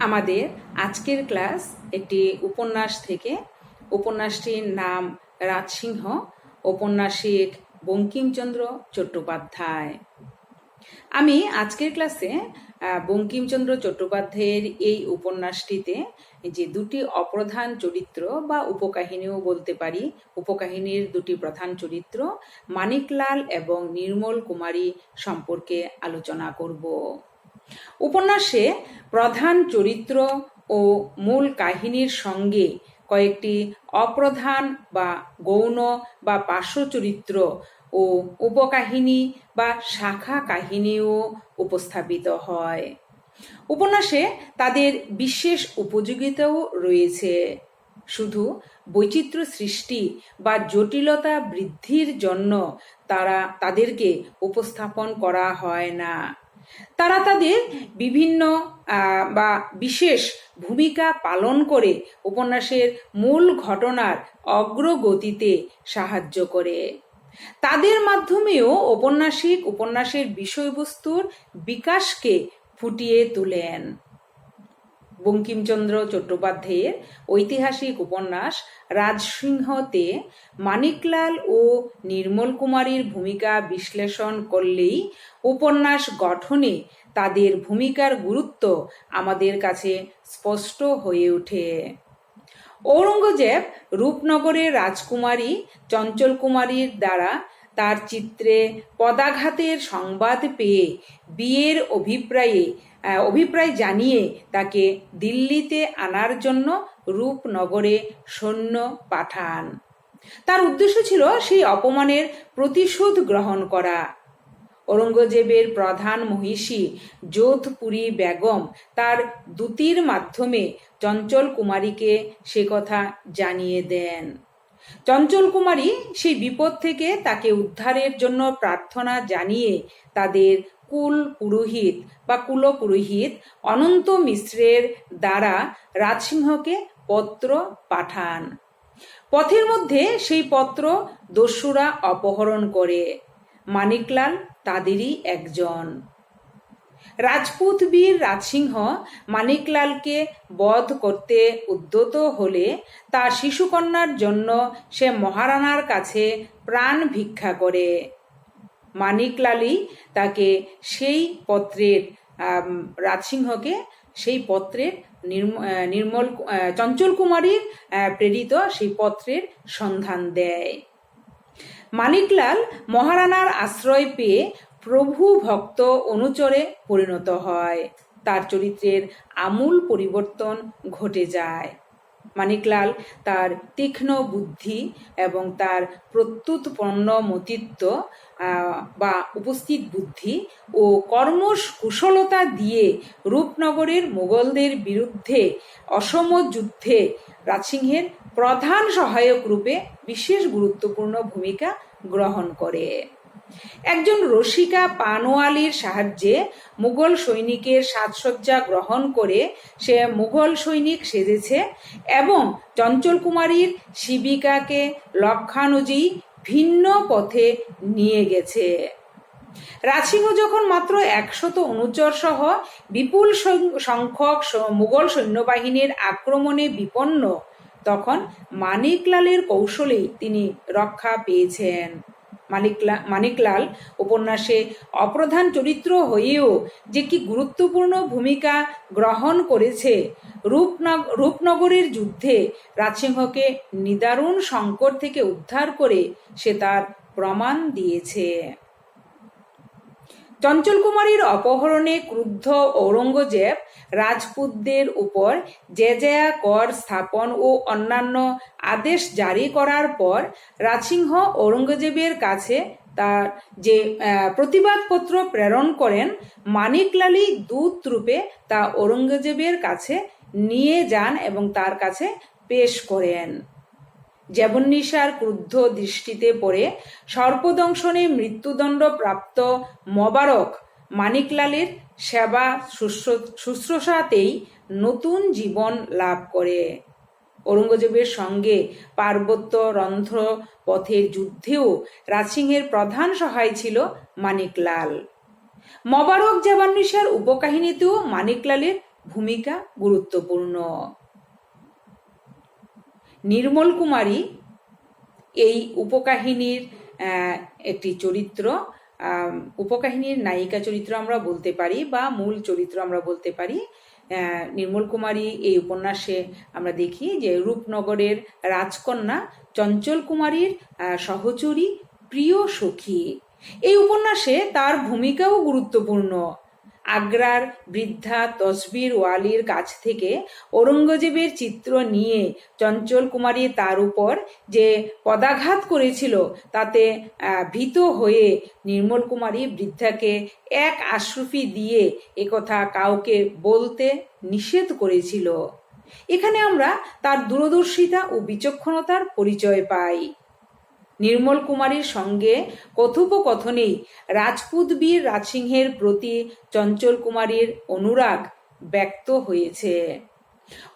আমাদের আজকের ক্লাস একটি উপন্যাস থেকে। উপন্যাসটির নাম রাজসিংহ ঔপন্যাসিক বঙ্কিমচন্দ্র চট্টোপাধ্যায়। আমি আজকের ক্লাসে বঙ্কিমচন্দ্র চট্টোপাধ্যায়ের এই উপন্যাসটিতে যে দুটি অপ্রধান চরিত্র বা উপকাহিনীও বলতে পারি, উপকাহিনীর দুটি প্রধান চরিত্র, মানিকলাল এবং নির্মল কুমারী সম্পর্কে আলোচনা করব। উপন্যাসে প্রধান চরিত্র ও মূল কাহিনীর সঙ্গে কয়েকটি অপ্রধান বা গৌণ বা পার্শ্ব চরিত্র ও উপকাহিনী বা শাখা কাহিনীও উপস্থাপিত হয়। উপন্যাসে তাদের বিশেষ উপযোগিতাও রয়েছে। শুধু বৈচিত্র্য সৃষ্টি বা জটিলতা বৃদ্ধির জন্য তারা তাদেরকে উপস্থাপন করা হয় না। তারা তাদের বিভিন্ন বা বিশেষ ভূমিকা পালন করে উপন্যাসের মূল ঘটনার অগ্রগতিতে সাহায্য করে। তাদের মাধ্যমেও ঔপন্যাসিক উপন্যাসের বিষয়বস্তুর বিকাশকে ফুটিয়ে তোলেন। বঙ্কিমচন্দ্র চট্টোপাধ্যায়ের ঐতিহাসিক উপন্যাস রাজসিংহতে মানিকলাল ও নির্মল কুমারীর ভূমিকা বিশ্লেষণ করলেই উপন্যাস গঠনে তাদের ভূমিকার গুরুত্ব আমাদের কাছে স্পষ্ট হয়ে ওঠে। ঔরঙ্গজেব রূপনগরের রাজকুমারী, চঞ্চল কুমারীর দ্বারা তার চিত্রে পদাঘাতের সংবাদ পেয়ে বিয়ের অভিপ্রায়ে অভিপ্রায় জানিয়ে তাকে দিল্লিতে আনার জন্য রূপনগরে সৈন্য পাঠান। তার উদ্দেশ্য ছিল সেই অপমানের প্রতিশোধ গ্রহণ করা। ঔরঙ্গজেবের প্রধান মহিষী যোধপুরী বেগম তার দূতির মাধ্যমে চঞ্চল কুমারীকে সে কথা জানিয়ে দেন। চঞ্চল কুমারী সেই বিপদ থেকে তাকে উদ্ধারের জন্য প্রার্থনা জানিয়ে তাদের কুল পুরোহিত বা কুল পুরোহিত অনন্ত মিশ্রের দ্বারা রাজসিংহকে পত্র পাঠান। পথের মধ্যে সেই পত্র দস্যুরা অপহরণ করে। মানিকলাল তাদেরই একজন। রাজপুত বীর রাজসিংহ মানিকলালকে বধ করতে উদ্যত হলে তার শিশুকন্যার জন্য সে মহারানার কাছে প্রাণ ভিক্ষা করে। মানিকলালই তাকে সেই পত্রের রাজসিংহকে সেই পত্রের নির্ম- নির্মল চঞ্চল কুমারীর প্রেরিত সেই পত্রের সন্ধান দেয়। মানিকলাল মহারানার আশ্রয় পেয়ে প্রভু ভক্ত অনুচরে পরিণত হয়। তার চরিত্রের আমূল পরিবর্তন ঘটে যায়। মানিকলাল তার তীক্ষ্ণ বুদ্ধি এবং তার প্রত্যুৎপন্ন মতিত্ব বা উপস্থিত বুদ্ধি ও কর্মস কুশলতা দিয়ে রূপনগরের মোগলদের বিরুদ্ধে অসম যুদ্ধে রাজসিংহের প্রধান সহায়ক রূপে বিশেষ গুরুত্বপূর্ণ ভূমিকা গ্রহণ করে। একজন রসিকা পানোয়ালির সাহায্যে মুঘল সৈনিকের সাজসজ্জা গ্রহণ করে সে মুঘল সৈনিক সেজেছে এবং চঞ্চল কুমারীর শিবিকাকে লক্ষানুযায়ী ভিন্ন পথে নিয়ে গেছে। রাজসিংহ যখন মাত্র একশত অনুচর সহ বিপুল সংখ্যক মুঘল সৈন্যবাহিনীর আক্রমণে বিপন্ন, তখন মানিকলালের কৌশলেই তিনি রক্ষা পেয়েছেন। মানিকলা, মানিকলাল উপন্যাসে অপ্রধান চরিত্র হয়েও যে কি গুরুত্বপূর্ণ ভূমিকা গ্রহণ করেছে, রূপনগ, রূপনগরের যুদ্ধে রাজসিংহকে নিদারুণ সংকট থেকে উদ্ধার করে সে তার প্রমাণ দিয়েছে। চঞ্চল কুমারীর অপহরণে ক্রুদ্ধ ঔরঙ্গজেব রাজপুতদের উপর জেজেয়া কর স্থাপন ও অন্যান্য আদেশ জারি করার পর রাজসিংহ ঔরঙ্গজেবের কাছে তার যে প্রতিবাদপত্র প্রেরণ করেন মানিকলালি দূত রূপে তা ঔরঙ্গজেবের কাছে নিয়ে যান এবং তার কাছে পেশ করেন। জেবন্নিসার ক্রুদ্ধ দৃষ্টিতে পড়ে সর্পদংশনে মৃত্যুদণ্ড প্রাপ্ত মবারক মানিকলালের সেবা শুশ্রূষাতেই নতুন জীবন লাভ করে। ঔরঙ্গজেবের সঙ্গে পার্বত্য রন্ধ্র পথের যুদ্ধেও রাজসিংহের প্রধান সহায় ছিল মানিকলাল। মবারক জাবান্নিসার উপকাহিনীতেও মানিকলালের ভূমিকা গুরুত্বপূর্ণ। নির্মল কুমারী এই উপকাহিনীর একটি চরিত্র। উপকাহিনীর নায়িকা চরিত্র আমরা বলতে পারি বা মূল চরিত্র আমরা বলতে পারি। নির্মল কুমারী এই উপন্যাসে আমরা দেখি যে রূপনগরের রাজকন্যা চঞ্চল কুমারীর সহচরী প্রিয় সখী। এই উপন্যাসে তার ভূমিকাও গুরুত্বপূর্ণ। আগ্রার বৃদ্ধা তসবির ওয়ালির কাছ থেকে ঔরঙ্গজেবের চিত্র নিয়ে চঞ্চল কুমারী তার উপর যে পদাঘাত করেছিল, তাতে ভীত হয়ে নির্মল কুমারী বৃদ্ধাকে এক আশ্রুফি দিয়ে একথা কাউকে বলতে নিষেধ করেছিল। এখানে আমরা তার দূরদর্শিতা ও বিচক্ষণতার পরিচয় পাই। নির্মল কুমারীর সঙ্গে কথোপকথনেই রাজপুত বীর রাজসিংহের প্রতি চঞ্চল কুমারীর অনুরাগ ব্যক্ত হয়েছে।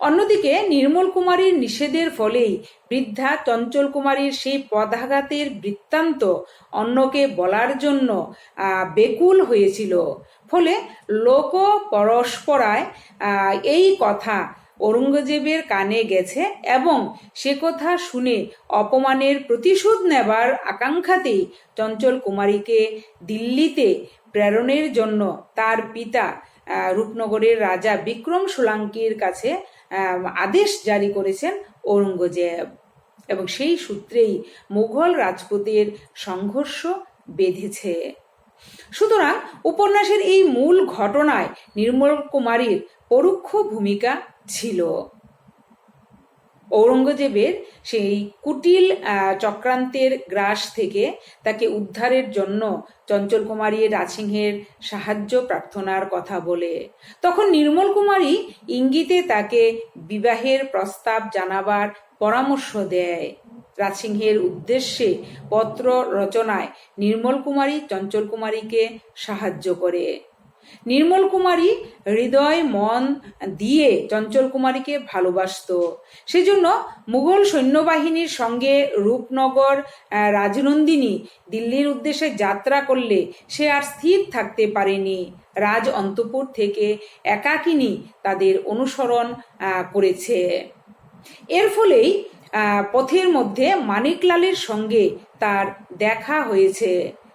অন্যদিকে নির্মল কুমারীর নিষেধের ফলেই বৃদ্ধা চঞ্চল কুমারীর সেই পদাঘাতের বৃত্তান্ত অন্যকে বলার জন্য বেকুল হয়েছিল। ফলে লোক পরস্পরায় এই কথা ঔরঙ্গজেবের কানে গেছে এবং সে কথা শুনে অপমানের প্রতিশোধ নেবার আকাঙ্ক্ষাতেই চঞ্চল কুমারীকে দিল্লিতে প্রেরণের জন্য তার পিতা রূপনগরের রাজা বিক্রম সোলাঙ্কির কাছে আদেশ জারি করেছেন ঔরঙ্গজেব। এবং সেই সূত্রেই মুঘল রাজপুতের সংঘর্ষ বেঁধেছে। সুতরাং উপন্যাসের এই মূল ঘটনায় নির্মল কুমারীর পরোক্ষ ভূমিকা ছিল। ঔরঙ্গজেবের সেই কুটিল চক্রান্তের গ্রাস থেকে তাকে উদ্ধারের জন্য চঞ্চল কুমারী রাজসিংহের সাহায্য প্রার্থনার কথা বলে। তখন নির্মল কুমারী ইঙ্গিতে তাকে বিবাহের প্রস্তাব জানাবার পরামর্শ দেয়। রাজসিংহের উদ্দেশ্যে পত্র রচনায় নির্মল কুমারী, চঞ্চল কুমারীকে সাহায্য করে। নির্মল কুমারী হৃদয় মন দিয়ে চঞ্চল কুমারীকে ভালোবাসত। সেজন্য মুঘল সৈন্যবাহিনীর সঙ্গে রূপনগর রাজনন্দিনী দিল্লির উদ্দেশ্যে যাত্রা করলে সে আর স্থির থাকতে পারেনি। রাজ অন্তপুর থেকে একাকিনী তাদের অনুসরণ করেছে। এর ফলেই পথের মধ্যে মানিকলালের সঙ্গে তার দেখা হয়েছে।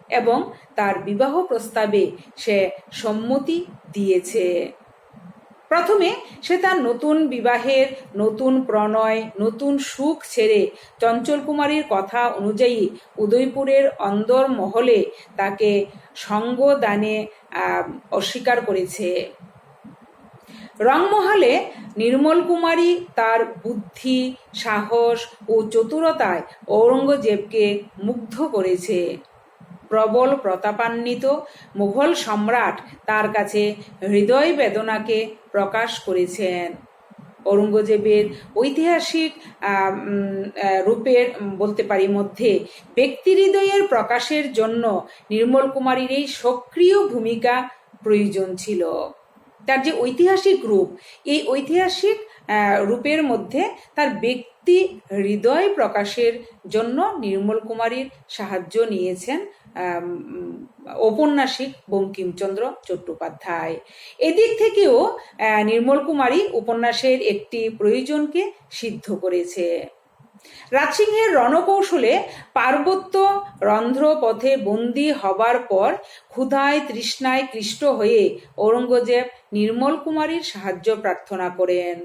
এবং তার বিবাহ প্রস্তাবে সে সম্মতি দিয়েছে। প্রথমে সে তার নতুন বিবাহের নতুন প্রণয় নতুন সুখ ছেড়ে চঞ্চল কুমারীর কথা অনুযায়ী উদয়পুরের অন্দর মহলে তাকে সঙ্গদানে আহ, অস্বীকার করেছে। রংমহলে নির্মল কুমারী তার বুদ্ধি সাহস ও চতুরতায় ঔরঙ্গজেবকে মুগ্ধ করেছে। প্রবল প্রতাপান্বিত মুঘল সম্রাট তার কাছে হৃদয় বেদনাকে প্রকাশ করেছেন। ঔরঙ্গজেবের ঐতিহাসিক রূপের বলতে পারি, মধ্যে ব্যক্তি হৃদয়ের প্রকাশের জন্য নির্মল কুমারীর এই সক্রিয় ভূমিকা প্রয়োজন ছিল। তার যে ঐতিহাসিক রূপ, এই ঐতিহাসিক রূপের মধ্যে তার ব্যক্তি হৃদয় প্রকাশের জন্য নির্মল কুমারীর সাহায্য নিয়েছেন ঔপন্যাসিক বঙ্কিমচন্দ্র চট্টোপাধ্যায়। এদিক থেকেও নির্মল কুমারী উপন্যাসের একটি প্রয়োজনকে সিদ্ধ করেছে। রাজসিংহের রণকৌশলে পার্বত্য রন্ধ্র পথে বন্দী হবার পর ক্ষুধায় তৃষ্ণায় কৃষ্ট হয়ে ঔরঙ্গজেব নির্মল কুমারীর সাহায্য প্রার্থনা করেন।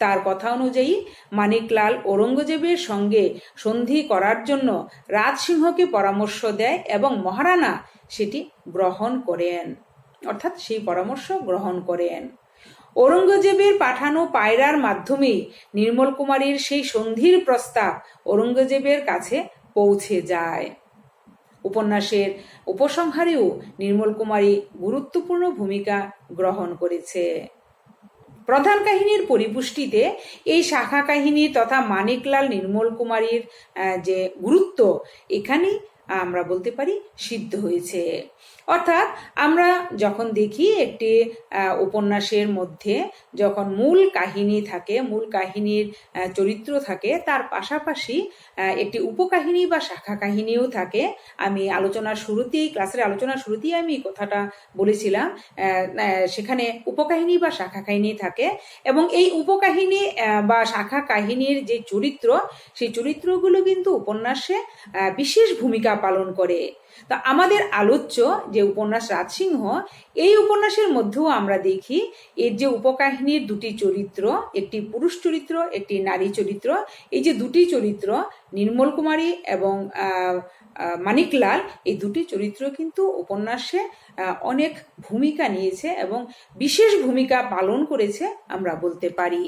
তার কথা অনুযায়ী মানিকলাল ঔরঙ্গজেবের সঙ্গে সন্ধি করার জন্য রাজসিংহকে পরামর্শ দেয় এবং মহারানা সেটি গ্রহণ করেন। অর্থাৎ সেই পরামর্শ গ্রহণ করেন। ঔরঙ্গজেবের পাঠানো পায়রার মাধ্যমে নির্মল কুমারীর সেই সন্ধির প্রস্তাব ঔরঙ্গজেবের কাছে পৌঁছে যায়। উপন্যাসের উপসংহারেও নির্মল কুমারী গুরুত্বপূর্ণ ভূমিকা গ্রহণ করেছে। প্রধান কাহিনীর পরিপুষ্টিতে এই শাখা কাহিনী তথা মানিকলাল নির্মল কুমারীর যে গুরুত্ব এখানেই আমরা বলতে পারি সিদ্ধ হয়েছে। অর্থাৎ আমরা যখন দেখি একটি উপন্যাসের মধ্যে যখন মূল কাহিনী থাকে, মূল কাহিনীর চরিত্র থাকে, তার পাশাপাশি একটি উপকাহিনী বা শাখা কাহিনীও থাকে। আমি আলোচনার শুরুতেই, ক্লাসের আলোচনার শুরুতেই আমি কথাটা বলেছিলাম সেখানে উপকাহিনী বা শাখা কাহিনী থাকে এবং এই উপকাহিনী বা শাখা কাহিনীর যে চরিত্র, সেই চরিত্রগুলো কিন্তু উপন্যাসে বিশেষ ভূমিকা পালন করে। তা আমাদের আলোচ্য যে উপন্যাস রাজসিংহ, এই উপন্যাসের মধ্যেও আমরা দেখি এর যে উপকাহিনীর দুটি চরিত্র, একটি পুরুষ চরিত্র, একটি নারী চরিত্র। এই যে দুটি চরিত্র, নির্মল কুমারী এবং মানিকলাল এই দুটি চরিত্র কিন্তু উপন্যাসে অনেক ভূমিকা নিয়েছে এবং বিশেষ ভূমিকা পালন করেছে আমরা বলতে পারি।